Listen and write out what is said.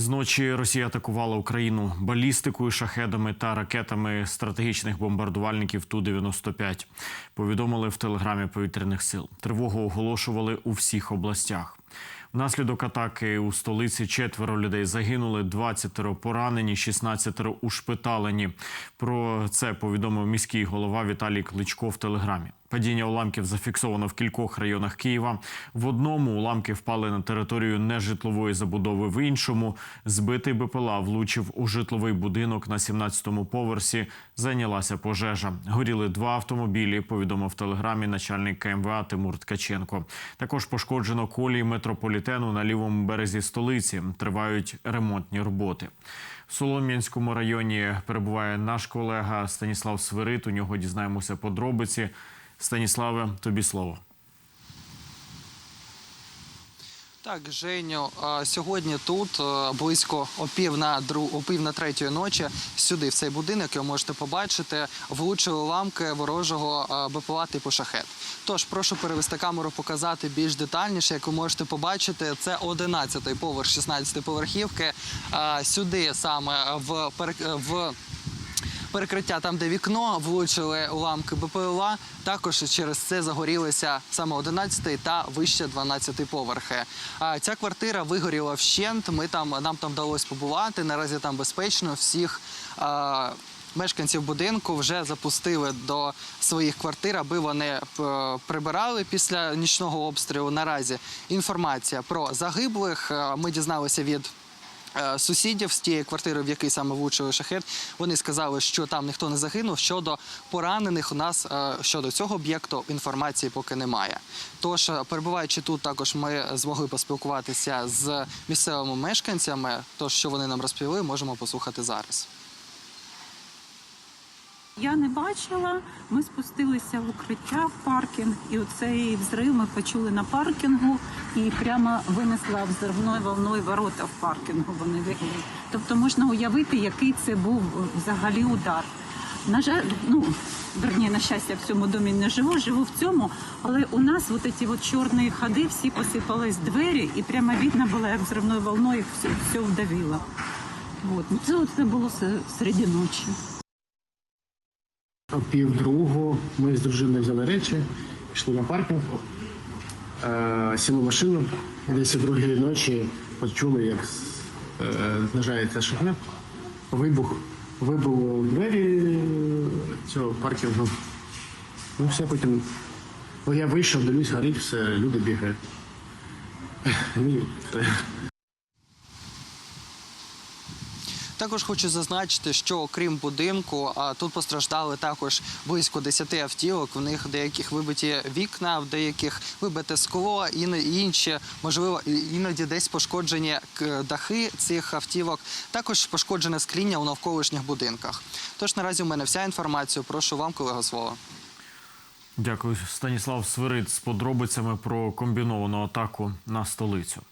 Зночі Росія атакувала Україну балістикою, шахедами та ракетами стратегічних бомбардувальників Ту-95. Повідомили в телеграмі повітряних сил. Тривогу оголошували у всіх областях. Внаслідок атаки у столиці четверо людей загинули, 20 поранені, 16 ушпиталені. Про це повідомив міський голова Віталій Кличко в телеграмі. Падіння уламків зафіксовано в кількох районах Києва. В одному уламки впали на територію нежитлової забудови. В іншому збитий БПЛА влучив у житловий будинок на 17-му поверсі. Зайнялася пожежа. Горіли два автомобілі. Повідомив в телеграмі начальник КМВА Тимур Ткаченко. Також пошкоджено колії метрополітену на лівому березі столиці. Тривають ремонтні роботи. В Солом'янському районі перебуває наш колега Станіслав Свирит. У нього дізнаємося подробиці. Станіславе, тобі слово. Так, Женю, сьогодні тут близько о пів на дру о на третьої ночі сюди, в цей будинок, ви можете побачити, влучили уламки ворожого БПЛА типу шахет. Тож прошу перевести камеру, показати більш детальніше. Як ви можете побачити, це 11-й поверх 16-ї поверхівки. Сюди саме в в перекриття там, де вікно, влучили уламки БПЛА. Також через це загорілися саме 11 та вище 12 поверхи. А ця квартира вигоріла вщент. Ми там нам там вдалося побувати. Наразі там безпечно. Всіх а, мешканців будинку вже запустили до своїх квартир, аби вони е, прибирали після нічного обстрілу. Наразі інформація про загиблих е, ми дізналися від сусідів з тієї квартири, в якій саме влучили шахет, вони сказали, що там ніхто не загинув. Щодо поранених, у нас е, щодо цього об'єкту інформації поки немає. Тож, е, перебуваючи тут, також ми змогли поспілкуватися з місцевими мешканцями. Тож, що вони нам розповіли, можемо послухати зараз. Я не бачила. Ми спустилися в укриття в паркінг, і оцей взрив ми почули на паркінгу і прямо винесла взривною волною ворота в паркінгу. Вони вигли. Тобто можна уявити, який це був взагалі удар. На жаль, ну верні, на щастя, в цьому домі не живу, живу в цьому, але у нас от ці от чорні ходи, всі посипались двері, і прямо видно було, як взривною волною все, все вдавило. От. Ну, Це, це було се- серед ночі. О пів другого ми з дружиною взяли речі, пішли на паркінг, е, сіли в машину. Десь о другій ночі почули, як е, знижається шахет. Вибух. Вибило двері цього паркінгу. Ну, все потім. Ну, я вийшов, дивлюсь, горить, все, люди бігають. Ну, і все. Також хочу зазначити, що окрім будинку, тут постраждали також близько 10 автівок. В них деяких вибиті вікна, в деяких вибите скло, і інші, можливо, іноді десь пошкоджені дахи цих автівок. Також пошкоджене скління у навколишніх будинках. Тож наразі у мене вся інформація. Прошу вам, колего, слово. Дякую, Станіслав Свирид з подробицями про комбіновану атаку на столицю.